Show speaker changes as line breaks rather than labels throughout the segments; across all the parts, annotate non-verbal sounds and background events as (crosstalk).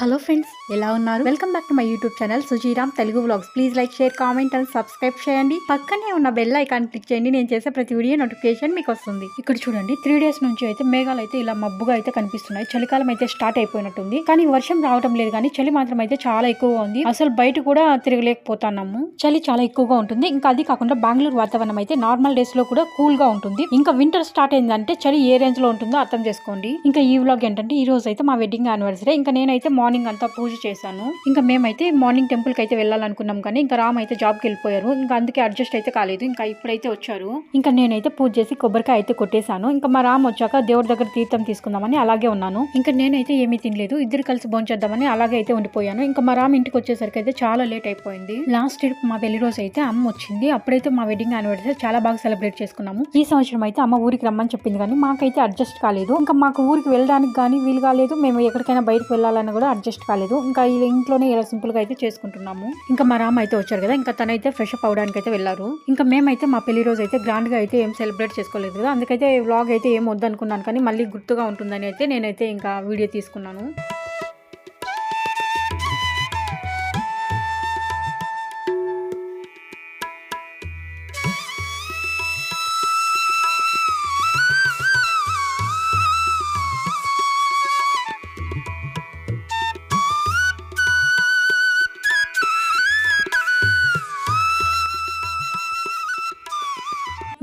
Hello friends ఎలా ఉన్నారు? Welcome back to my YouTube channel Sujiram Telugu vlogs. Please like share comment and subscribe చేయండి. పక్కనే ఉన్న bell icon click చేయండి నేను చేసే ప్రతి వీడియో నోటిఫికేషన్ మీకు వస్తుంది ఇక్కడ చూడండి త్రీ డేస్ నుంచి అయితే మేఘాలు అయితే ఇలా మబ్బుగా అయితే కనిపిస్తున్నాయి. చలికాలం అయితే స్టార్ట్ అయిపోయినట్టుంది. కానీ వర్షం రావడం లేదు కానీ చలి మాత్రం అయితే చాలా ఎక్కువగా ఉంది. అసలు బయట కూడా తిరగలేకపోతున్నాము. చలి చాలా ఎక్కువగా ఉంటుంది. ఇంకా అది కాకుండా బెంగళూరు వాతావరణం అయితే నార్మల్ డేస్లో కూడా కూల్గా ఉంటుంది. ఇంకా వింటర్ స్టార్ట్ అయిందంటే చలి ఏ రేంజ్లో ఉంటుందో అర్థం చేసుకోండి. ఇంకా ఈ వ్లాగ్ ఏంటంటే ఈ రోజు అయితే మా వెడ్డింగ్ యానివర్సరీ ఇంకా నేనైతే మార్నింగ్ మార్నింగ్ అంతా పూజ చేశాను. ఇంకా మేమైతే మార్నింగ్ టెంపుల్కి అయితే వెళ్ళాలనుకున్నాం కానీ ఇంకా రామ్ అయితే జాబ్కి వెళ్ళిపోయారు. ఇంకా అందుకే అడ్జస్ట్ అయితే కాలేదు. ఇంకా ఇప్పుడైతే వచ్చారు. ఇంకా నేనైతే పూజ చేసి కొబ్బరికాయ అయితే కొట్టేశాను. ఇంకా మా రామ్ వచ్చాక దేవుడి దగ్గర తీర్థం తీసుకుందామని అలాగే ఉన్నాను. ఇంకా నేనైతే ఏమీ తినలేదు. ఇద్దరు కలిసి భోంచేద్దామని అలాగే అయితే ఉండిపోయాను. ఇంకా మా రామ్ ఇంటికి వచ్చేసరికి అయితే చాలా లేట్ అయిపోయింది. లాస్ట్ ఇయర్ మా పెళ్ళి రోజు అయితే అమ్మ వచ్చింది. అప్పుడైతే మా వెడ్డింగ్ యానివర్సరీ చాలా బాగా సెలబ్రేట్ చేసుకున్నాము. ఈ సంవత్సరం అయితే అమ్మ ఊరికి రమ్మని చెప్పింది కానీ మాకైతే అడ్జస్ట్ కాలేదు. ఇంకా మాకు ఊరికి వెళ్ళడానికి కానీ వీలు కాలేదు. మేము ఎక్కడికైనా బయటకు వెళ్ళాలని కూడా అడ్జస్ట్ కాలేదు. ఇంకా ఈ ఇంట్లోనే ఇలా సింపుల్గా అయితే చేసుకుంటున్నాము. ఇంకా మా రామ్ అయితే వచ్చారు కదా ఇంకా తనైతే ఫ్రెష్ అప్ అవడానికి అయితే వెళ్ళారు. ఇంకా మేమైతే మా పెళ్ళి రోజు అయితే గ్రాండ్గా అయితే ఏం సెలబ్రేట్ చేసుకోలేదు కదా అందుకైతే వ్లాగ్ అయితే ఏం వద్దనుకున్నాను కానీ మళ్ళీ గుర్తుగా ఉంటుందని అయితే నేనైతే ఇంకా వీడియో తీసుకున్నాను.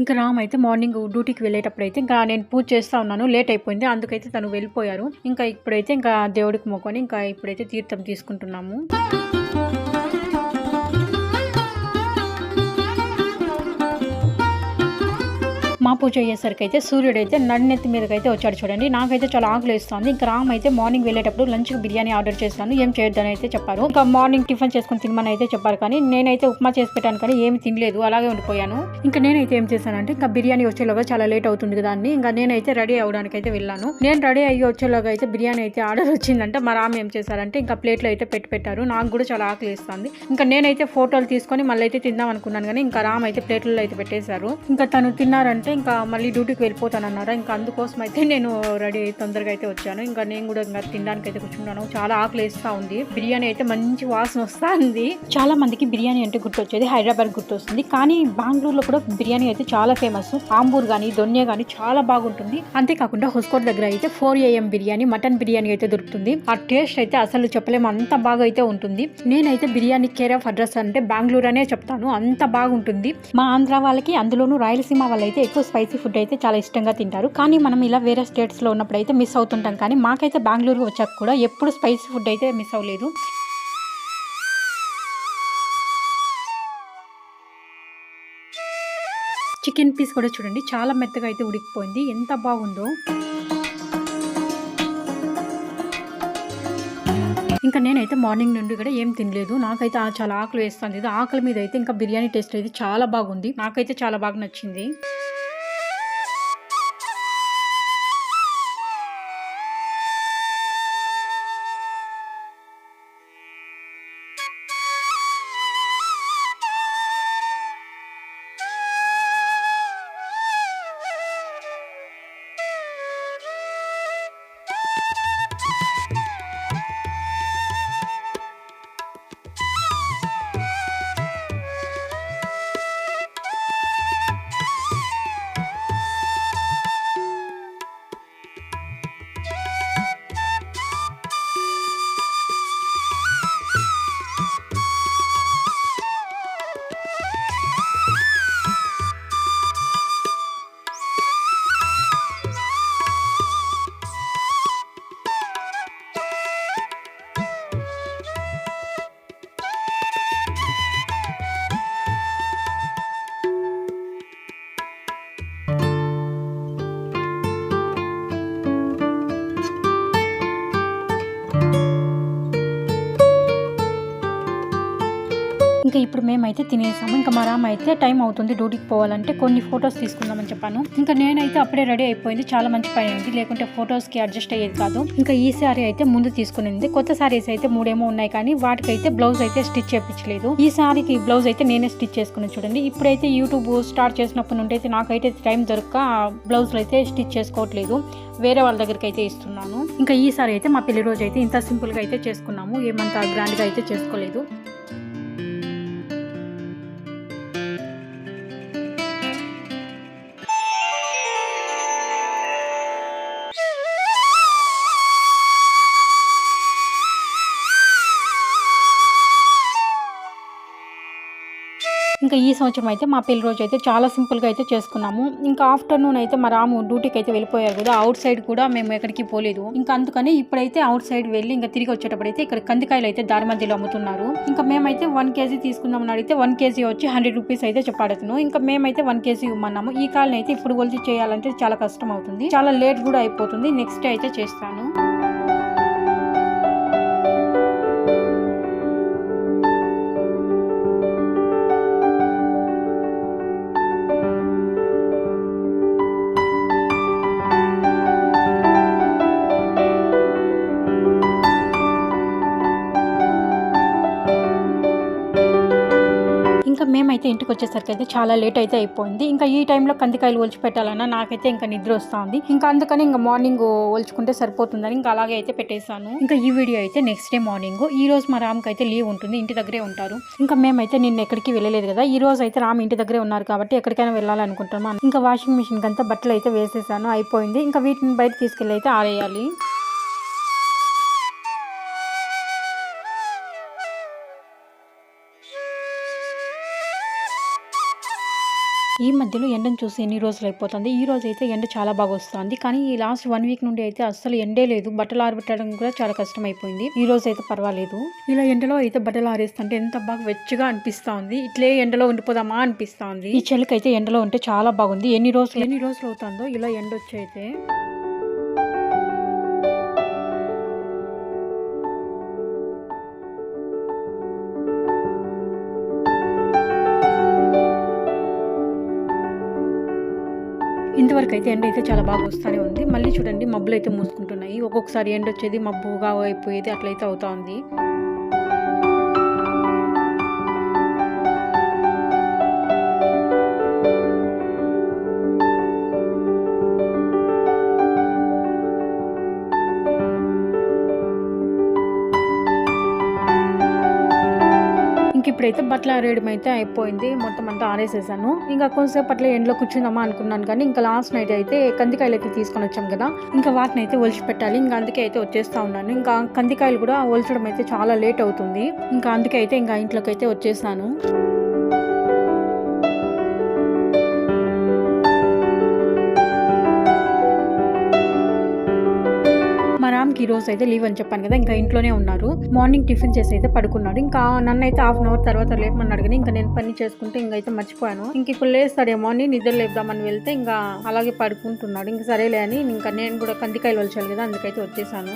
ఇంకా రామ్ అయితే మార్నింగ్ డ్యూటీకి వెళ్ళేటప్పుడు అయితే ఇంకా నేను పూజ చేస్తా ఉన్నాను లేట్ అయిపోయింది. అందుకైతే తను వెళ్ళిపోయారు. ఇంకా ఇప్పుడైతే ఇంకా దేవుడికి మొక్కొని ఇంకా ఇప్పుడైతే తీర్థం తీసుకుంటున్నాము. పూజ అయ్యేసరికి అయితే సూర్యుడు అయితే నడినెత్తి మీదకి అయితే వచ్చాడు చూడండి. నాకైతే చాలా ఆకలి వేస్తుంది. ఇంకా రామ్ అయితే మార్నింగ్ వెళ్ళేటప్పుడు లంచ్ బిర్యానీ ఆర్డర్ చేస్తాను. ఏం చేయొద్దని అయితే చెప్పారు. ఇంకా మార్నింగ్ టిఫిన్ చేసుకుని తినమని అయితే చెప్పారు. కానీ నేనైతే ఉప్మా చేసి పెట్టాను కానీ ఏమి తినలేదు. అలాగే ఉండిపోయాను. ఇంకా నేనైతే ఏం చేశానంటే ఇంకా బిర్యానీ వచ్చేలోగా చాలా లేట్ అవుతుంది కదా అని ఇంకా నేనైతే రెడీ అవడానికి అయితే వెళ్ళాను. నేను రెడీ అయ్యి వచ్చేలోగా అయితే బిర్యానీ అయితే ఆర్డర్ వచ్చిందంటే. మా రామ్ ఏం చేశారంటే ఇంకా ప్లేట్లో అయితే పెట్టి పెట్టారు. నాకు కూడా చాలా ఆకలి వేస్తుంది. ఇంకా నేనైతే ఫోటోలు తీసుకొని మళ్ళీ అయితే తిందాం అనుకున్నాను కానీ ఇంకా రామ్ అయితే ప్లేట్లలో అయితే పెట్టేశారు. ఇంకా తను తిన్నారంటే ఇంకా మళ్ళీ డ్యూటీకి వెళ్ళిపోతానన్నారా? ఇంకా అందుకోసం అయితే నేను రెడీ తొందరగా అయితే వచ్చాను. ఇంకా నేను కూడా ఇంకా తినడానికి అయితే కూర్చున్నాను. చాలా ఆకలి వేస్తూ ఉంది. బిర్యానీ అయితే మంచి వాసన వస్తూ ఉంది. చాలా మందికి బిర్యానీ అంటే గుర్తొచ్చేది హైదరాబాద్ గుర్తొస్తుంది. కానీ బెంగళూరులో కూడా బిర్యానీ అయితే చాలా ఫేమస్. ఆంబూర్ కానీ దొన్య కానీ చాలా బాగుంటుంది. అంతేకాకుండా హుస్కోట్ దగ్గర అయితే four AM biryani mutton biryani అయితే దొరుకుతుంది. ఆ టేస్ట్ అయితే అసలు చెప్పలేము అంత బాగా అయితే ఉంటుంది. నేనైతే బిర్యానీ కేర్ ఆఫ్ అడ్రస్ అంటే బెంగళూరు అనే చెప్తాను. అంత బాగుంటుంది. మా ఆంధ్ర వాళ్ళకి అందులోనూ రాయలసీమ వాళ్ళైతే ఎక్కువ స్పైసీ ఫుడ్ అయితే చాలా ఇష్టంగా తింటారు. కానీ మనం ఇలా వేరే స్టేట్స్లో ఉన్నప్పుడు అయితే మిస్ అవుతుంటాం. కానీ మాకైతే బెంగళూరు వచ్చాక కూడా ఎప్పుడు స్పైసీ ఫుడ్ అయితే మిస్ అవ్వలేదు. చికెన్ పీస్ కూడా చూడండి. చాలా మెత్తగా అయితే ఉడికిపోయింది. ఎంత బాగుందో. ఇంకా నేనైతే మార్నింగ్ నుండి కూడా ఏం తినలేదు. నాకైతే చాలా ఆకలి వేస్తుంది. ఇది ఆకలి మీద అయితే ఇంకా బిర్యానీ టేస్ట్ అయితే చాలా బాగుంది. నాకైతే చాలా బాగా నచ్చింది. ఇంకా ఇప్పుడు మేమైతే తినేసాము. ఇంకా మా రామ అయితే టైం అవుతుంది డ్యూటీకి పోవాలంటే కొన్ని ఫొటోస్ తీసుకుందామని చెప్పాను. ఇంకా నేనైతే అప్పుడే రెడీ అయిపోయింది. చాలా మంచి పని అయింది లేకుంటే ఫొటోస్కి అడ్జస్ట్ అయ్యేది కాదు. ఇంకా ఈ సారీ అయితే ముందు తీసుకునింది. కొత్త సారీస్ అయితే మూడేమో ఉన్నాయి కానీ వాటికైతే బ్లౌజ్ అయితే స్టిచ్ చేయించలేదు ఈ సారీకి బ్లౌజ్ అయితే నేనే స్టిచ్ చేసుకుని చూడండి. ఇప్పుడైతే యూట్యూబ్ స్టార్ట్ చేసినప్పటి నుండి అయితే నాకైతే టైం దొరక్క బ్లౌజ్లు అయితే స్టిచ్ చేసుకోవట్లేదు. వేరే వాళ్ళ దగ్గరికి అయితే ఇస్తున్నాను. ఇంకా ఈసారి అయితే మా పెళ్ళి రోజు అయితే ఇంత సింపుల్గా అయితే చేసుకున్నాము. ఏమంత గ్రాండ్గా అయితే చేసుకోలేదు. ఇంకా ఈ సంవత్సరం అయితే మా పెళ్ళి రోజు అయితే చాలా సింపుల్గా అయితే చేసుకున్నాము. ఇంకా ఆఫ్టర్నూన్ అయితే మా రాము డ్యూటీకి అయితే వెళ్ళిపోయారు కదా అవుట్ సైడ్ కూడా మేము ఎక్కడికి పోలేదు. ఇంకా అందుకని ఇప్పుడైతే అవుట్ సైడ్ వెళ్ళి ఇంకా తిరిగి వచ్చేటప్పుడు అయితే ఇక్కడ కందికాయలు అయితే దారి మధ్యలో అమ్ముతున్నారు. ఇంకా మేమైతే వన్ కేజీ తీసుకుందామని అడిగితే వన్ కేజీ వచ్చి హండ్రెడ్ రూపీస్ అయితే చెప్పాడుతున్నాను ఇంకా మేమైతే వన్ కేజీ ఇవ్వమన్నాము ఈ కాలని అయితే ఇప్పుడు కొలిచి చేయాలంటే చాలా కష్టం అవుతుంది. చాలా లేట్ కూడా అయిపోతుంది. నెక్స్ట్ డే అయితే చేస్తాను. అయితే ఇంటికి వచ్చేసరికి అయితే చాలా లేట్ అయితే అయిపోయింది. ఇంకా ఈ టైంలో కందికాయలు ఒలిచి పెట్టాలన్నా నాకైతే ఇంకా నిద్ర వస్తుంది. ఇంకా అందుకని ఇంకా మార్నింగ్ ఒలుచుకుంటే సరిపోతుందని ఇంకా అలాగే అయితే పెట్టేశాను. ఇంకా ఈ వీడియో అయితే నెక్స్ట్ డే మార్నింగ్. ఈ రోజు మా రామ్కి అయితే లీవ్ ఉంటుంది. ఇంటి దగ్గరే ఉంటారు. ఇంకా మేమైతే నిన్న ఎక్కడికి వెళ్ళలేదు కదా. ఈ రోజు అయితే రామ్ ఇంటి దగ్గరే ఉన్నారు కాబట్టి ఎక్కడికైనా వెళ్ళాలనుకుంటున్నాను ఇంకా వాషింగ్ మిషన్ అంతా బట్టలు అయితే వేసేసాను. అయిపోయింది. ఇంకా వీటిని బయట తీసుకెళ్ళి అయితే ఆరేయాలి. ఈ మధ్యలో ఎండను చూసి ఎన్ని రోజులు అయిపోతుంది? ఈ రోజు అయితే ఎండ చాలా బాగా వస్తుంది. కానీ ఈ లాస్ట్ వన్ వీక్ నుండి అయితే అస్సలు ఎండే లేదు. బట్టలు ఆరబెట్టడం కూడా చాలా కష్టం అయిపోయింది ఈ రోజు అయితే పర్వాలేదు. ఇలా ఎండలో అయితే బట్టలు ఆరేస్తుంటే ఎంత బాగా వెచ్చగా అనిపిస్తుంది. ఇట్లే ఎండలో ఉండిపోదామా అనిపిస్తుంది. ఈ చలికి అయితే ఎండలో ఉంటే చాలా బాగుంది. ఎన్ని రోజులు ఎన్ని రోజులు అవుతుందో ఇలా ఎండ వచ్చి అయితే ఇంతవరకు అయితే ఎండ అయితే చాలా బాగా వస్తూనే ఉంది. మళ్ళీ చూడండి మబ్బులు అయితే మూసుకుంటున్నాయి. ఒక్కొక్కసారి ఎండ వచ్చేది మబ్బుగా అయిపోయేది అట్లయితే అవుతా ఉంది. అయితే బట్టలు ఆరేయడం అయితే అయిపోయింది. మొత్తం అంతా ఆరేసేసాను. ఇంకా కొంతసేపు అట్లా ఎండలో కూర్చుందామా అనుకున్నాను కానీ ఇంకా లాస్ట్ నైట్ అయితే కందికాయలు అయితే తీసుకొని వచ్చాం కదా. ఇంకా వాటిని అయితే ఒలిచి పెట్టాలి. ఇంకా అందుకే అయితే వచ్చేస్తా ఉన్నాను. ఇంకా కందికాయలు కూడా ఒలిచడం అయితే చాలా లేట్ అవుతుంది. ఇంకా అందుకే అయితే ఇంకా ఇంట్లోకి అయితే వచ్చేసాను. రోజు అయితే లీవ్ అని చెప్పాను కదా ఇంకా ఇంట్లోనే ఉన్నారు. మార్నింగ్ టిఫిన్ చేసి అయితే పడుకున్నాడు ఇంకా నన్ను అయితే హాఫ్ అన్ అవర్ తర్వాత లేపమన్నాడు కానీ ఇంకా నేను పని చేసుకుంటే ఇంకా అయితే మర్చిపోయాను. ఇంక ఇప్పుడు లేస్తాడేమో అని నిద్ర లేపుదామని వెళ్తే ఇంకా అలాగే పడుకుంటున్నాడు. ఇంకా సరేలే అని ఇంకా నేను కూడా కందికాయలు వచ్చాను కదా అందుకైతే వచ్చేసాను.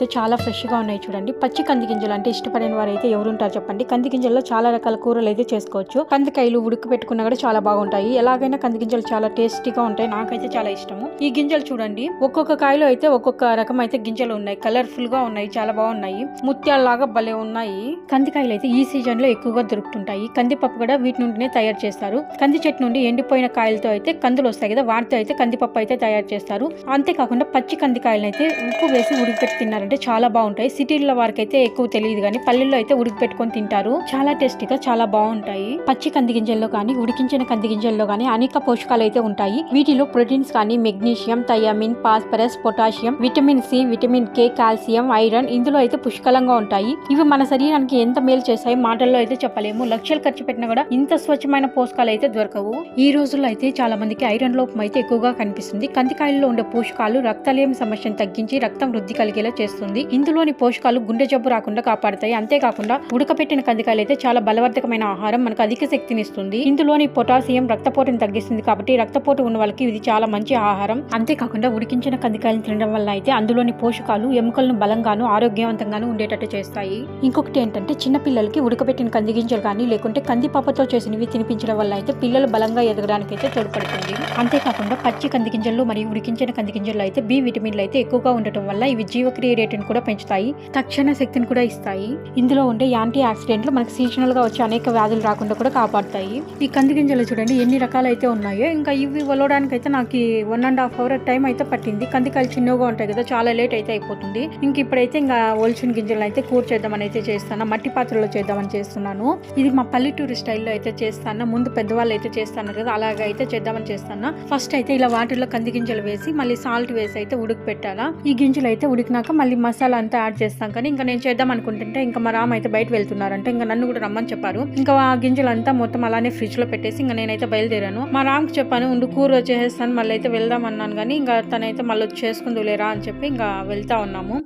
అయితే చాలా ఫ్రెష్గా ఉన్నాయి చూడండి. పచ్చి కంది గింజలు అంటే ఇష్టపడిన వారు అయితే ఎవరుంటారు చెప్పండి. కంది గింజల్లో చాలా రకాల కూరలు అయితే చేసుకోవచ్చు. కందికాయలు ఉడికి పెట్టుకున్నా కూడా చాలా బాగుంటాయి. ఎలాగైనా కంది గింజలు చాలా టేస్టీగా ఉంటాయి. నాకైతే చాలా ఇష్టము. ఈ గింజలు చూడండి. ఒక్కొక్క కాయలో అయితే ఒక్కొక్క రకం అయితే గింజలు ఉన్నాయి. కలర్ఫుల్గా ఉన్నాయి. చాలా బాగున్నాయి. ముత్యాలలాగా భలే ఉన్నాయి. కందికాయలు అయితే ఈ సీజన్లో ఎక్కువగా దొరుకుతుంటాయి. కందిపప్పు కూడా వీటి నుండినే తయారు చేస్తారు. కంది చెట్టు నుండి ఎండిపోయిన కాయలతో అయితే కందులు వస్తాయి కదా వాటితో అయితే కందిపప్పు అయితే తయారు చేస్తారు. అంతేకాకుండా పచ్చి కందికాయలను అయితే ఉప్పు వేసి ఉడికిపెట్టి అంటే చాలా బాగుంటాయి. సిటీల వారికి అయితే ఎక్కువ తెలియదు కానీ పల్లెల్లో అయితే ఉడికిపెట్టుకొని తింటారు. చాలా టేస్టీగా చాలా బాగుంటాయి. పచ్చి కంది గింజల్లో కానీ ఉడికించిన కంది గింజల్లో కానీ అనేక పోషకాలు అయితే ఉంటాయి. వీటిలో ప్రోటీన్స్ కానీ magnesium thiamine phosphorus potassium vitamin C vitamin K calcium iron ఇందులో అయితే పుష్కలంగా ఉంటాయి. ఇవి మన శరీరానికి ఎంత మేలు చేస్తాయి మాటల్లో అయితే చెప్పలేము. లక్షలు ఖర్చు పెట్టినా కూడా ఇంత స్వచ్ఛమైన పోషకాలు అయితే దొరకవు. ఈ రోజుల్లో అయితే చాలా మందికి ఐరన్ లోపం అయితే ఎక్కువగా కనిపిస్తుంది. కందికాయల్లో ఉండే పోషకాలు రక్తలేమి సమస్యను తగ్గించి రక్తం వృద్ధి కలిగేలా చేస్తుంది చేస్తుంది ఇందులోని పోషకాలు గుండె జబ్బు రాకుండా కాపాడతాయి. అంతేకాకుండా ఉడకపెట్టిన కందికాయలు అయితే చాలా బలవర్ధకమైన ఆహారం మనకు అధిక శక్తిని ఇస్తుంది ఇందులోని పొటాసియం రక్తపోటుని తగ్గిస్తుంది కాబట్టి రక్తపోటు ఉన్న వాళ్ళకి ఇది చాలా మంచి ఆహారం. అంతేకాకుండా ఉడికించిన కందికాయలను తినడం వల్ల అయితే అందులోని పోషకాలు ఎముకలను బలంగాను ఆరోగ్యవంతంగాను ఉండేటట్టు చేస్తాయి. ఇంకొకటి ఏంటంటే చిన్న పిల్లలకి ఉడకబెట్టిన కంది గింజలు కానీ లేకుంటే కందిపాపతో చేసినవి తినిపించడం వల్ల అయితే పిల్లలు బలంగా ఎదగడానికి అయితే తోడ్పడుతుంది. అంతేకాకుండా పచ్చి కంది గింజలు మరియు ఉడికించిన కంది గింజలు అయితే బి విటమిన్లు అయితే ఎక్కువగా ఉండటం వల్ల ఇవి జీవక్రియ ఇమ్యూనిటీని కూడా పెంచుతాయి తక్షణ శక్తిని కూడా ఇస్తాయి. ఇందులో ఉండే యాంటీ ఆక్సిడెంట్లు మనకి సీజనల్గా వచ్చే అనేక వ్యాధులు రాకుండా కూడా కాపాడుతాయి. ఈ కంది గింజలు చూడండి ఎన్ని రకాలు అయితే ఉన్నాయో ఇంకా ఇవి వలవడానికి అయితే నాకు one and half hour time అయితే పట్టింది. కందికాయలు చిన్నగా ఉంటాయి కదా చాలా లేట్ అయితే అయిపోతుంది. ఇంక ఇప్పుడైతే ఇంకా ఒలిచిన గింజలు అయితే కూర చేద్దామని అయితే చేస్తాను. మట్టి పాత్రలో చేద్దామని చేస్తున్నాను. ఇది మా పల్లెటూరు స్టైల్లో అయితే చేస్తాను. ముందు పెద్దవాళ్ళు అయితే చేస్తాను కదా అలాగే అయితే చేద్దామని చేస్తాను. ఫస్ట్ అయితే ఇలా వాటిలో కంది గింజలు వేసి మళ్ళీ సాల్ట్ వేసి అయితే ఉడికి పెట్టాలా ఈ గింజలు అయితే ఉడికినాక మళ్ళీ మసాలా అంతా యాడ్ చేస్తాం కానీ ఇంకా నేను చేద్దాం అనుకుంటుంటే ఇంకా మా రామ్ అయితే బయట వెళ్తున్నారంటే. ఇంకా నన్ను కూడా రమ్మని చెప్పారు. ఇంకా ఆ గింజలంతా మొత్తం అలానే ఫ్రిడ్జ్లో పెట్టేసి ఇంకా నేనైతే బయలుదేరాను. మా రామ్కి చెప్పాను ఉండు కూర చేసేస్తాను మళ్ళీ అయితే వెళ్దాం అన్నాను కానీ ఇంకా తనైతే మళ్ళీ వచ్చి చేసుకుందు లేరా అని చెప్పి ఇంకా వెళ్తా ఉన్నాము.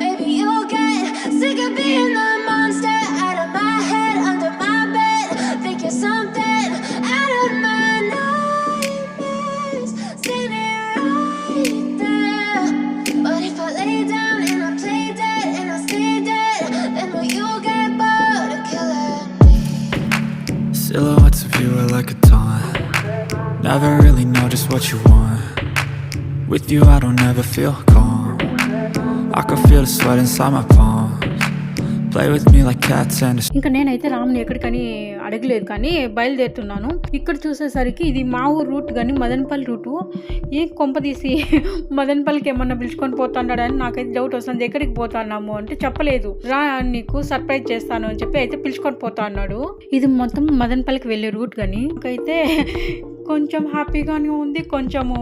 Baby, you'll get sick of being the
Silhouettes of you are like a taunt. Never really know just what you want. With you, I don't ever feel calm. I can feel the sweat inside my palms. Play with me like cats and a
ఇంకా నేనైతే రామ్ని ఎక్కడికని అడగలేదు కానీ బయలుదేరుతున్నాను. ఇక్కడ చూసేసరికి ఇది మా ఊరు రూట్ కానీ మదనపల్లి రూటు. ఏ కొంప తీసి (laughs) మదనపల్లికి ఏమన్నా పిలుచుకొని పోతున్నాడని నాకైతే డౌట్ వస్తుంది. ఎక్కడికి పోతున్నాము అంటే చెప్పలేదు. రా నీకు సర్ప్రైజ్ చేస్తాను అని చెప్పి అయితే పిలుచుకొని పోతా అన్నాడు ఇది మొత్తం మదనపల్లికి వెళ్ళే రూట్ కానీ. నాకైతే కొంచెం హ్యాపీగానే ఉంది. కొంచెము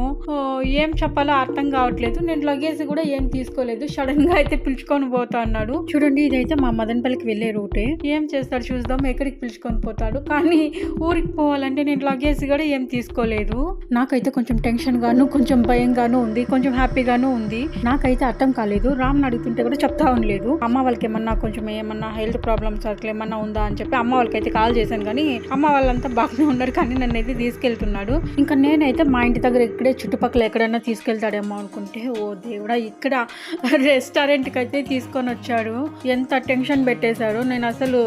ఏం చెప్పాలో అర్థం కావట్లేదు. నేను లగేజ్ కూడా ఏం తీసుకోలేదు. సడన్గా అయితే పిలుచుకొని పోతా అన్నాడు. చూడండి ఇదైతే మా మదనపల్లికి వెళ్ళే రూటే. ఏం చేస్తాడు చూద్దాం. ఎక్కడికి పిలుచుకొని పోతాడు. కానీ ఊరికి పోవాలంటే నేను లగేజ్ కూడా ఏం తీసుకోలేదు. నాకైతే కొంచెం టెన్షన్ గాను కొంచెం భయంగాను ఉంది. కొంచెం హ్యాపీగాను ఉంది. నాకైతే అర్థం కాలేదు. రామ్ని అడుగుతుంటే కూడా చెప్తా ఉండలేదు. అమ్మ వాళ్ళకి ఏమన్నా కొంచెం ఏమన్నా హెల్త్ ప్రాబ్లమ్స్ అట్లా ఏమన్నా ఉందా అని చెప్పి అమ్మ వాళ్ళకైతే కాల్ చేశాను. కానీ అమ్మ వాళ్ళంతా బాగానే ఉన్నారు. కానీ నన్ను అయితే తీసుకెళ్తున్నాడు ఇంకా నేనైతే మా ఇంటి దగ్గర ఇక్కడే చుట్టుపక్కల ఎక్కడైనా తీసుకెళ్తాడేమో అనుకుంటే ఓ దేవుడా ఇక్కడ రెస్టారెంట్కి అయితే తీసుకొని వచ్చాడు. ఎంత టెన్షన్ పెట్టేశాడు. నేను అసలు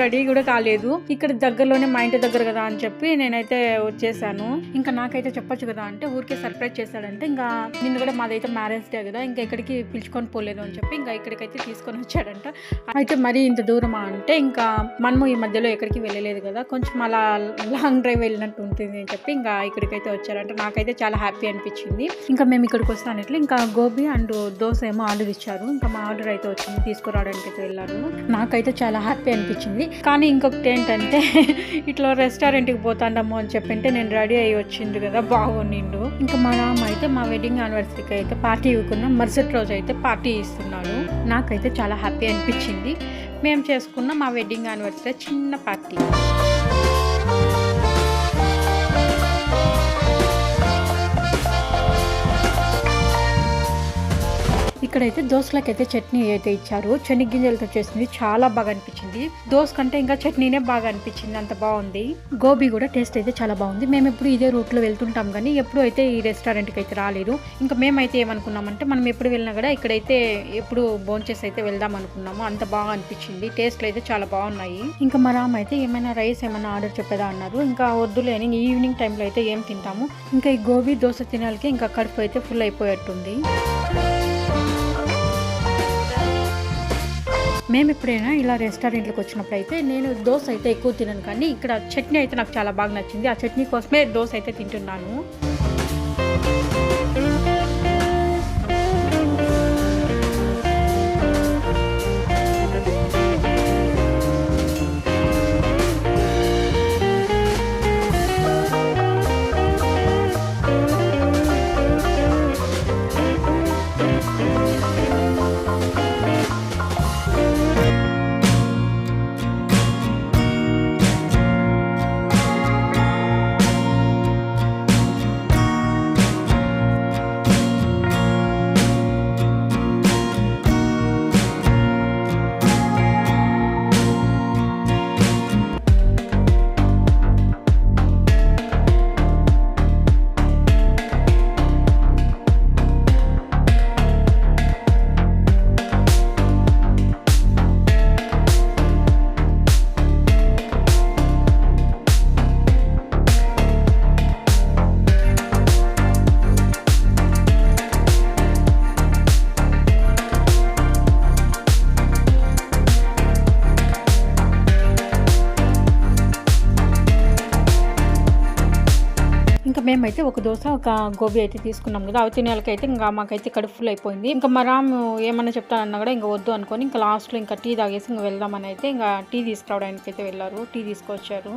రెడీ కూడా కాలేదు. ఇక్కడ దగ్గరలోనే మా ఇంటి దగ్గర కదా అని చెప్పి నేనైతే వచ్చేసాను. ఇంకా నాకైతే చెప్పొచ్చు కదా అంటే ఊరికే సర్ప్రైజ్ చేశాడంటే ఇంకా నిన్ను కూడా మాదైతే మ్యారేజ్ డే కదా ఇంకా ఎక్కడికి పిలుచుకొని పోలేదు అని చెప్పి ఇంకా ఇక్కడికైతే తీసుకొని వచ్చాడంట. అయితే మరి ఇంత దూరమా అంటే ఇంకా మనము ఈ మధ్యలో ఎక్కడికి వెళ్ళలేదు కదా కొంచెం అలా లాంగ్ డ్రైవ్ వెళ్ళినట్టు ఉంటుంది అని చెప్పి ఇంకా ఇక్కడికైతే వచ్చారంట నాకైతే చాలా హ్యాపీ అనిపించింది. ఇంకా మేము ఇక్కడికి వస్తానట్లు ఇంకా గోబీ అండ్ దోశ ఏమో ఆర్డర్ ఇచ్చారు. ఇంకా మా ఆర్డర్ అయితే వచ్చింది. తీసుకురావడానికి అయితే వెళ్ళాను. నాకైతే చాలా హ్యాపీ అనిపించింది. కానీ ఇంకొకటి ఏంటంటే (laughs) ఇట్లా రెస్టారెంట్కి పోతాండము అని చెప్పింటే నేను రెడీ అయ్యి వచ్చింది కదా బాగుండిండు. ఇంకా మా రామ్ అయితే మా వెడ్డింగ్ యానివర్సరీకి అయితే పార్టీ ఇవ్వకుండా మరుసటి రోజు అయితే పార్టీ ఇస్తున్నాడు. నాకైతే చాలా హ్యాపీ అనిపించింది. మేము చేసుకున్న మా వెడ్డింగ్ యానివర్సరీ చిన్న పార్టీ. ఇక్కడైతే దోసలకి అయితే చట్నీ అయితే ఇచ్చారు. చెనిగ్గింజలతో చేసింది చాలా బాగా అనిపించింది. దోశ కంటే ఇంకా చట్నీనే బాగా అనిపించింది. అంత బాగుంది. గోబీ కూడా టేస్ట్ అయితే చాలా బాగుంది. మేము ఎప్పుడు ఇదే రూట్లో వెళ్తుంటాం కానీ ఎప్పుడు అయితే ఈ రెస్టారెంట్కి అయితే రాలేదు. ఇంకా మేమైతే ఏమనుకున్నామంటే మనం ఎప్పుడు వెళ్ళినా కూడా ఇక్కడైతే ఎప్పుడు భోంచేసి అయితే వెళ్దాం అనుకున్నాము. అంత బాగా అనిపించింది. టేస్ట్లు అయితే చాలా బాగున్నాయి. ఇంకా మా రామ్ అయితే ఏమైనా రైస్ ఏమైనా ఆర్డర్ చెప్పేదా అన్నారు. ఇంకా వద్దులే అని ఈవినింగ్ టైంలో అయితే ఏం తింటాము. ఇంకా ఈ గోబీ దోశ తినాలకి ఇంకా కడుపు అయితే ఫుల్ అయిపోయేట్టుంది. మేము ఎప్పుడైనా ఇలా రెస్టారెంట్లకు వచ్చినప్పుడు అయితే నేను దోశ అయితే ఎక్కువ తినను కానీ ఇక్కడ చట్నీ అయితే నాకు చాలా బాగా నచ్చింది. ఆ చట్నీ కోసమే దోశ అయితే తింటున్నాను.
thank you ఇంకా మేమైతే ఒక దోశ ఒక గోబీ అయితే తీసుకున్నాం కదా. అవి తినేళ్ళకైతే ఇంకా మాకైతే కడుపు ఫుల్ అయిపోయింది. ఇంకా మా రాము ఏమన్నా చెప్తానన్నా కూడా ఇంకా వద్దు అనుకొని ఇంకా లాస్ట్లో ఇంకా టీ తాగేసి ఇంకా వెళ్దామని అయితే ఇంకా టీ తీసుకురావడానికి అయితే వెళ్ళారు. టీ తీసుకొచ్చారు.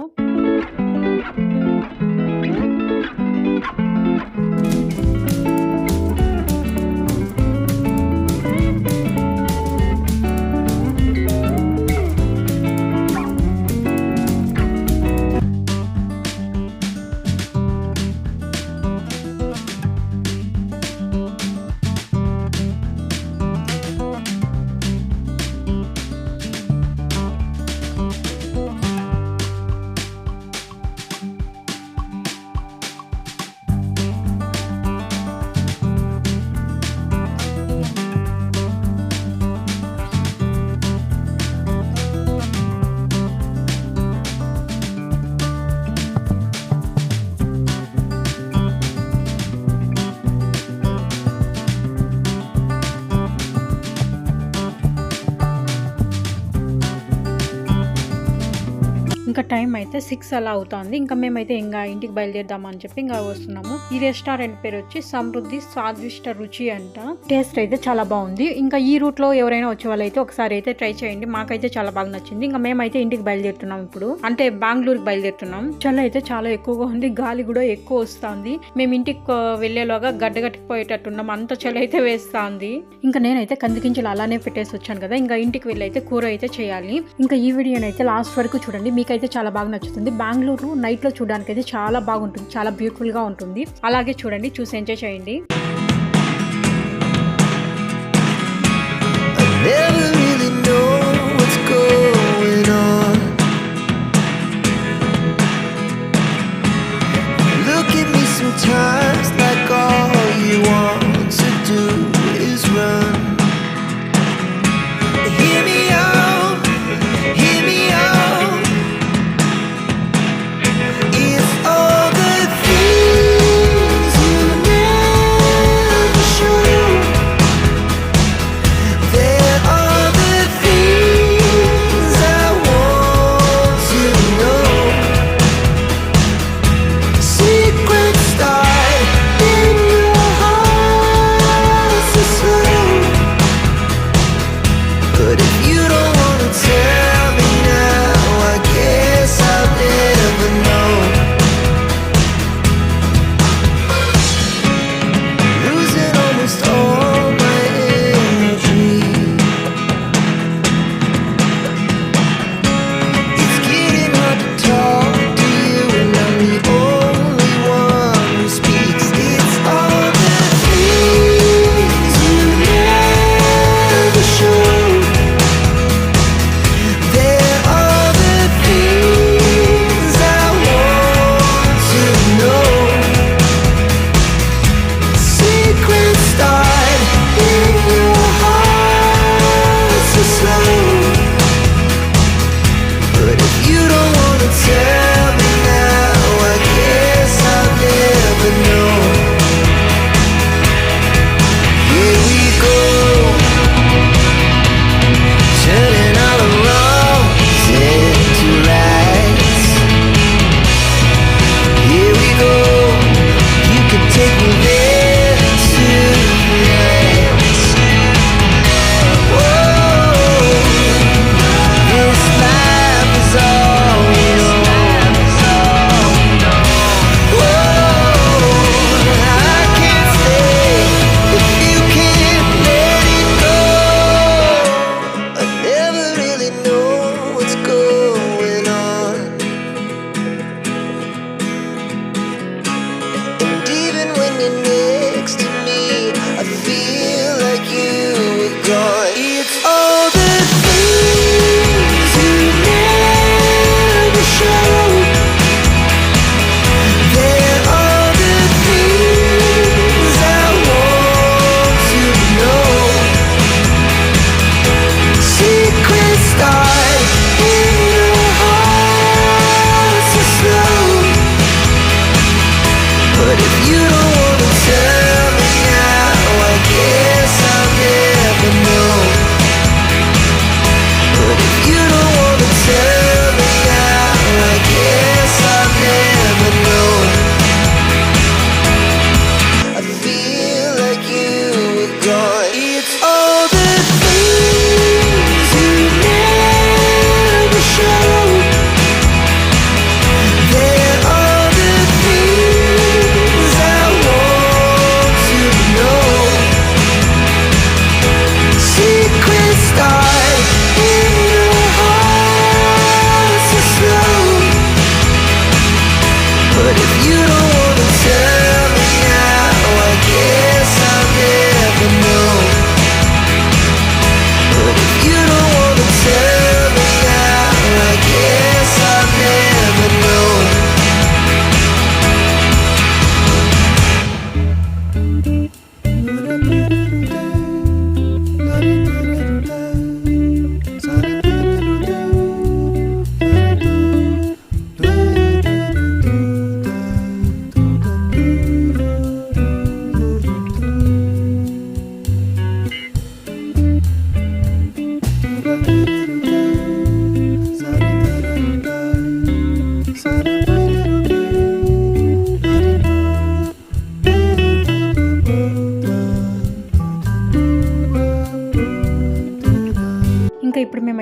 టైం అయితే సిక్స్ అలా అవుతుంది. ఇంకా మేమైతే ఇంకా ఇంటికి బయలుదేరదామని చెప్పి ఇంకా వస్తున్నాము. ఈ రెస్టారెంట్ పేరు వచ్చి సమృద్ధి స్వాదిష్ట రుచి అంట. టేస్ట్ అయితే చాలా బాగుంది. ఇంకా ఈ రూట్లో ఎవరైనా వచ్చే వాళ్ళైతే ఒకసారి అయితే ట్రై చేయండి. మాకైతే చాలా బాగా నచ్చింది. ఇంకా మేమైతే ఇంటికి బయలుదేరుతున్నాం ఇప్పుడు. అంటే బెంగళూరుకి బయలుదేరుతున్నాం. చలి అయితే చాలా ఎక్కువగా ఉంది. గాలి కూడా ఎక్కువ వస్తుంది. మేము ఇంటికి ఆ, వెళ్ళేలోగా గడ్డగట్టిపోయేటట్టున్నాం అంత చలి అయితే వేస్తుంది. ఇంకా నేనైతే కందికించలు అలానే పెట్టేసి వచ్చాను కదా. ఇంకా ఇంటికి వెళ్ళి అయితే కూర అయితే చేయాలి. ఇంకా ఈ వీడియోనైతే లాస్ట్ వరకు చూడండి. మీకైతే చాలా బాగా నచ్చుతుంది. బెంగళూరు నైట్లో చూడడానికి అయితే చాలా బాగుంటుంది. చాలా బ్యూటిఫుల్గా ఉంటుంది. అలాగే చూడండి చూసి ఎంజాయ్ చేయండి.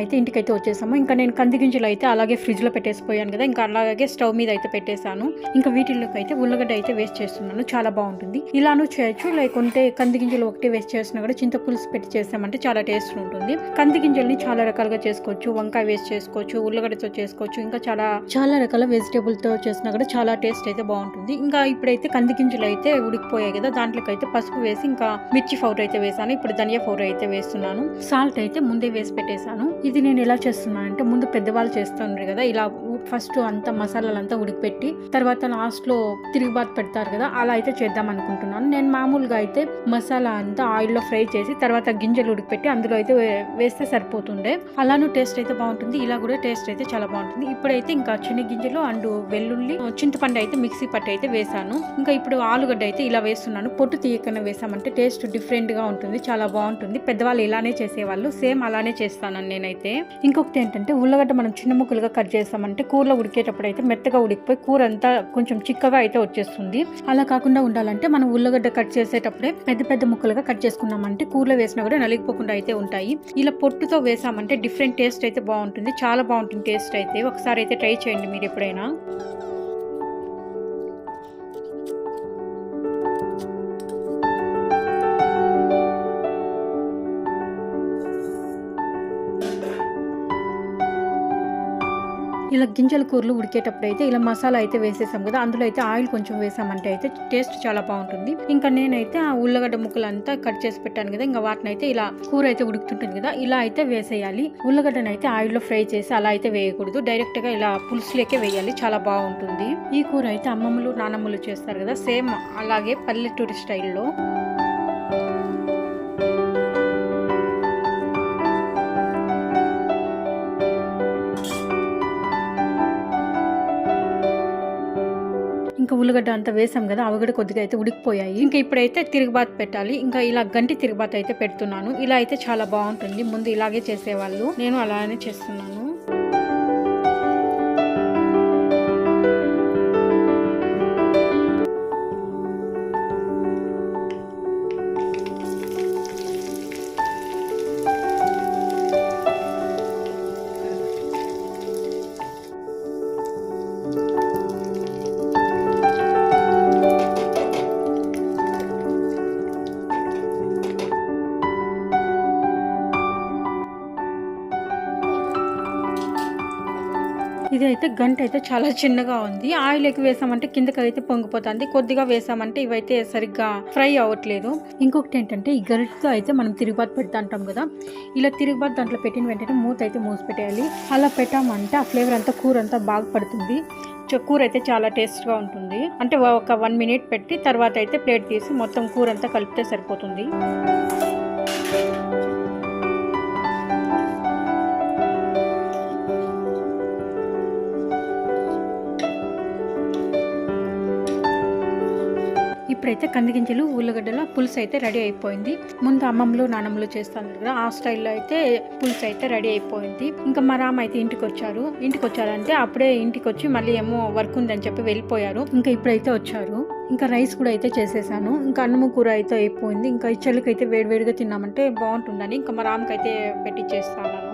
అయితే ఇంటికైతే వచ్చేసాము. ఇంకా నేను కంది గింజలు అయితే అలాగే ఫ్రిడ్జ్లో పెట్టేసిపోయాను కదా. ఇంకా అలాగే స్టవ్ మీద అయితే పెట్టేశాను. ఇంకా వీటిల్లోకి అయితే ఉల్లగడ్డ అయితే వేస్ట్ చేస్తున్నాను. చాలా బాగుంటుంది. ఇలానూ చేయొచ్చు. లేకుంటే కంది గింజలు ఒకటి వేస్ట్ చేసినా కూడా చింత పులుసు పెట్టి చేసామంటే చాలా టేస్ట్ ఉంటుంది. కంది గింజల్ని చాలా రకాలుగా చేసుకోవచ్చు. వంకాయ వేస్ట్ చేసుకోవచ్చు. ఉల్లగడ్డతో చేసుకోవచ్చు. ఇంకా చాలా చాలా రకాల వెజిటేబుల్తో చేసినా కూడా చాలా టేస్ట్ అయితే బాగుంటుంది. ఇంకా ఇప్పుడైతే కంది గింజలు అయితే ఉడికిపోయాయి కదా. దాంట్లోకి అయితే పసుపు వేసి ఇంకా మిర్చి పౌడర్ అయితే వేసాను ఇప్పుడు ధనియా పౌడర్ అయితే వేస్తున్నాను. సాల్ట్ అయితే ముందే వేసి పెట్టేశాను. ఇది నేను ఎలా చేస్తున్నాను అంటే ముందు పెద్దవాళ్ళు చేస్తున్నారు కదా ఇలా ఫస్ట్ అంతా మసాలాలంతా ఉడికిపెట్టి తర్వాత లాస్ట్లో తిరుగుబాటు పెడతారు కదా అలా అయితే చేద్దాం అనుకుంటున్నాను. నేను మామూలుగా అయితే మసాలా అంతా ఆయిల్లో ఫ్రై చేసి తర్వాత గింజలు ఉడికిపెట్టి అందులో అయితే వే- వేస్తే సరిపోతుండే. అలానూ టేస్ట్ అయితే బాగుంటుంది ఇలా కూడా టేస్ట్ అయితే చాలా బాగుంటుంది. ఇప్పుడైతే ఇంకా చిన్న గింజలు అండ్ వెల్లుల్లి చింతపండు అయితే మిక్సీ పట్టు అయితే వేసాను. ఇంకా ఇప్పుడు ఆలుగడ్డ అయితే ఇలా వేస్తున్నాను. పొట్టు తీయకుండా వేసామంటే టేస్ట్ డిఫరెంట్గా ఉంటుంది చాలా బాగుంటుంది. పెద్దవాళ్ళు ఇలానే చేసేవాళ్ళు సేమ్ అలానే చేస్తాను నేనైతే ఇంకొకటి ఏంటంటే ఉల్లగడ్డ మనం చిన్న ముక్కలుగా కట్ చేస్తామంటే కూరలో ఉడికేటప్పుడు అయితే మెత్తగా ఉడికిపోయి కూర అంతా కొంచెం చిక్కగా అయితే వచ్చేస్తుంది. అలా కాకుండా ఉండాలంటే మనం ఉల్లగడ్డ కట్ చేసేటప్పుడే పెద్ద పెద్ద ముక్కలుగా కట్ చేసుకున్నామంటే కూరలో వేసినా కూడా నలిగిపోకుండా అయితే ఉంటాయి. ఇలా పొట్టుతో వేసామంటే డిఫరెంట్ టేస్ట్ అయితే బాగుంటుంది. చాలా బాగుంటుంది టేస్ట్ అయితే. ఒకసారి అయితే ట్రై చేయండి మీరు ఎప్పుడైనా. ఇలా గింజల కూరలు ఉడికేటప్పుడు అయితే ఇలా మసాలా అయితే వేసేసాం కదా అందులో అయితే ఆయిల్ కొంచెం వేసామంటే అయితే టేస్ట్ చాలా బాగుంటుంది. ఇంకా నేనైతే ఆ ఉల్లగడ్డ ముక్కలు అంతా కట్ చేసి పెట్టాను కదా ఇంకా వాటిని అయితే ఇలా కూర అయితే ఉడుకుతుంటుంది కదా ఇలా అయితే వేసేయాలి. ఉల్లగడ్డను అయితే ఆయిల్లో ఫ్రై చేసి అలా అయితే వేయకూడదు డైరెక్ట్గా ఇలా పులుసులేకే వేయాలి చాలా బాగుంటుంది. ఈ కూర అయితే అమ్మమ్మలు నానమ్మలు చేస్తారు కదా సేమ్ అలాగే పల్లెటూరి స్టైల్లో. ఇంకా ఉల్లిగడ్డ అంతా వేసాం కదా అవి కూడా కొద్దిగా అయితే ఉడికిపోయాయి. ఇంకా ఇప్పుడైతే తిరుగుబాత్ పెట్టాలి. ఇంకా ఇలా గంటి తిరుగుబాత్ అయితే పెడుతున్నాను. ఇలా అయితే చాలా బాగుంటుంది. ముందు ఇలాగే చేసేవాళ్ళు. నేను అలానే చేస్తున్నాను. అయితే గంట అయితే చాలా చిన్నగా ఉంది. ఆయిల్ ఎక్కువ వేసామంటే కిందకి అయితే పొంగిపోతుంది. కొద్దిగా వేసామంటే ఇవైతే సరిగ్గా ఫ్రై అవ్వట్లేదు. ఇంకొకటి ఏంటంటే ఈ గరిటతో అయితే మనం తిరుగుబాటు పెడతా అంటాం కదా. ఇలా తిరుగుబాటు దాంట్లో పెట్టిన వెంటనే మూత అయితే మూసి పెట్టేయాలి అలా పెట్టామంటే ఆ ఫ్లేవర్ అంతా కూర అంతా బాగా పడుతుంది. కూర అయితే చాలా టేస్ట్గా ఉంటుంది. అంటే ఒక వన్ మినిట్ పెట్టి తర్వాత అయితే ప్లేట్ తీసి మొత్తం కూర అంతా కలిపితే సరిపోతుంది. ఇప్పుడైతే కందిగింజలు ఉల్లగడ్డల పులుసు అయితే రెడీ అయిపోయింది. ముందు అమ్మమ్మలు నానమ్మలు చేస్తాను కదా ఆ స్టైల్లో అయితే పులుసు అయితే రెడీ అయిపోయింది. ఇంకా మా రామ అయితే ఇంటికి వచ్చారు. ఇంటికి వచ్చారంటే అప్పుడే ఇంటికి వచ్చి మళ్ళీ ఏమో వర్క్ ఉందని చెప్పి వెళ్ళిపోయారు. ఇంకా ఇప్పుడైతే వచ్చారు. ఇంకా రైస్ కూడా అయితే చేసేసాను. ఇంకా అన్నము కూర అయితే అయిపోయింది. ఇంకా ఇచ్చలకి అయితే వేడివేడిగా తిన్నామంటే బాగుంటుందని ఇంకా మా రామకైతే అయితే పెట్టి చేస్తాను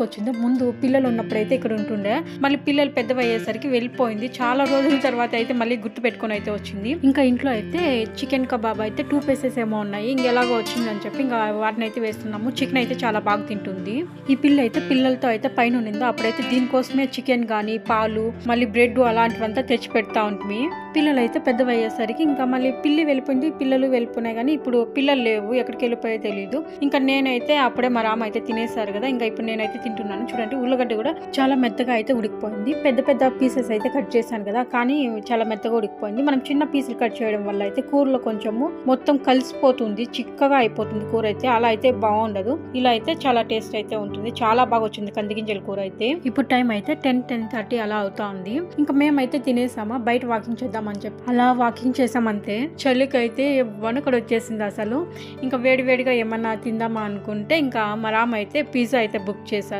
ఎన్ని వచ్చిందో ముందు పిల్లలు ఉన్నప్పుడైతే ఇక్కడ ఉంటుండే. మళ్ళీ పిల్లలు పెద్దవయ్యేసరికి వెళ్ళిపోయింది. చాలా రోజుల తర్వాత అయితే మళ్ళీ గుర్తు పెట్టుకొని అయితే వచ్చింది. ఇంకా ఇంట్లో అయితే చికెన్ కబాబ్ అయితే టూ పీసెస్ ఏమో ఉన్నాయి. ఇంకెలాగో వచ్చిందని చెప్పి ఇంకా వాటిని అయితే వేస్తున్నాము. చికెన్ అయితే చాలా బాగా తింటుంది. ఈ పిల్ల అయితే పిల్లలతో అయితే పైన ఉన్నిందో. అప్పుడైతే దీనికోసమే చికెన్ కానీ పాలు మళ్ళీ బ్రెడ్ అలాంటివంతా తెచ్చి పెడతా ఉంటుంది పిల్లలు అయితే పెద్దవయ్యేసరికి ఇంకా మళ్ళీ పిల్లి వెళ్ళిపోయింది. పిల్లలు వెళ్ళిపోయినాయి కానీ ఇప్పుడు పిల్లలు లేవు. ఎక్కడికి వెళ్ళిపోయో తెలియదు ఇంకా నేనైతే అప్పుడే మా రామ అయితే తినేసారు కదా. ఇంకా ఇప్పుడు నేనైతే తింటున్నాను. చూడండి ఉల్లగడ్డ కూడా చాలా మెత్తగా అయితే ఉడికిపోయింది. పెద్ద పెద్ద పీసెస్ అయితే కట్ చేశాను కదా కానీ చాలా మెత్తగా ఉడికిపోయింది. మనం చిన్న పీసులు కట్ చేయడం వల్ల అయితే కూరలో కొంచెము మొత్తం కలిసిపోతుంది చిక్కగా అయిపోతుంది కూర అయితే. అలా అయితే బాగుండదు. ఇలా అయితే చాలా టేస్ట్ అయితే ఉంటుంది. చాలా బాగా వచ్చింది కందిగింజల కూర అయితే. ఇప్పుడు టైం అయితే టెన్ టెన్ థర్టీ అలా అవుతా ఉంది. ఇంకా మేమైతే తినేసామా? బయట వాకింగ్ చేద్దామని చెప్పి. అలా వాకింగ్ చేసామంతే చలికి అయితే వణుకడు వచ్చేసింది అసలు. ఇంకా వేడి వేడిగా ఏమన్నా తిందామా అనుకుంటే ఇంకా మరామ్ అయితే పిజ్జా అయితే బుక్ చేశారు.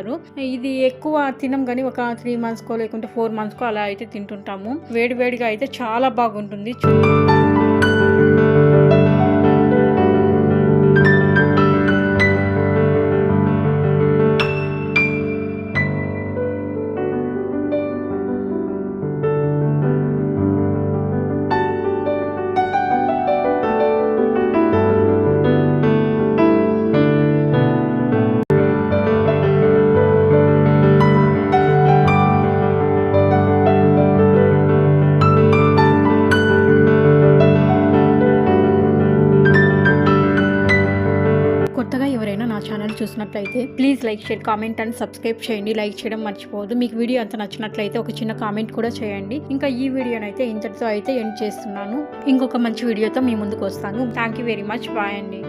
ఇది ఎక్కువ తినం కానీ ఒక త్రీ మంత్స్కో లేకుంటే ఫోర్ మంత్స్కో అలా అయితే తింటుంటాము. వేడి వేడిగా అయితే చాలా బాగుంటుంది. Please like share comment and subscribe చేయండి. లైక్ చేయడం మర్చిపోవద్దు. మీకు వీడియో అంత నచ్చినట్లయితే ఒక చిన్న కామెంట్ కూడా చేయండి. ఇంకా ఈ వీడియోనైతే ఇంతటితో అయితే ఎండ్ చేస్తున్నాను. ఇంకొక మంచి వీడియోతో మీ ముందుకు వస్తాను. Thank you very much bye అండి.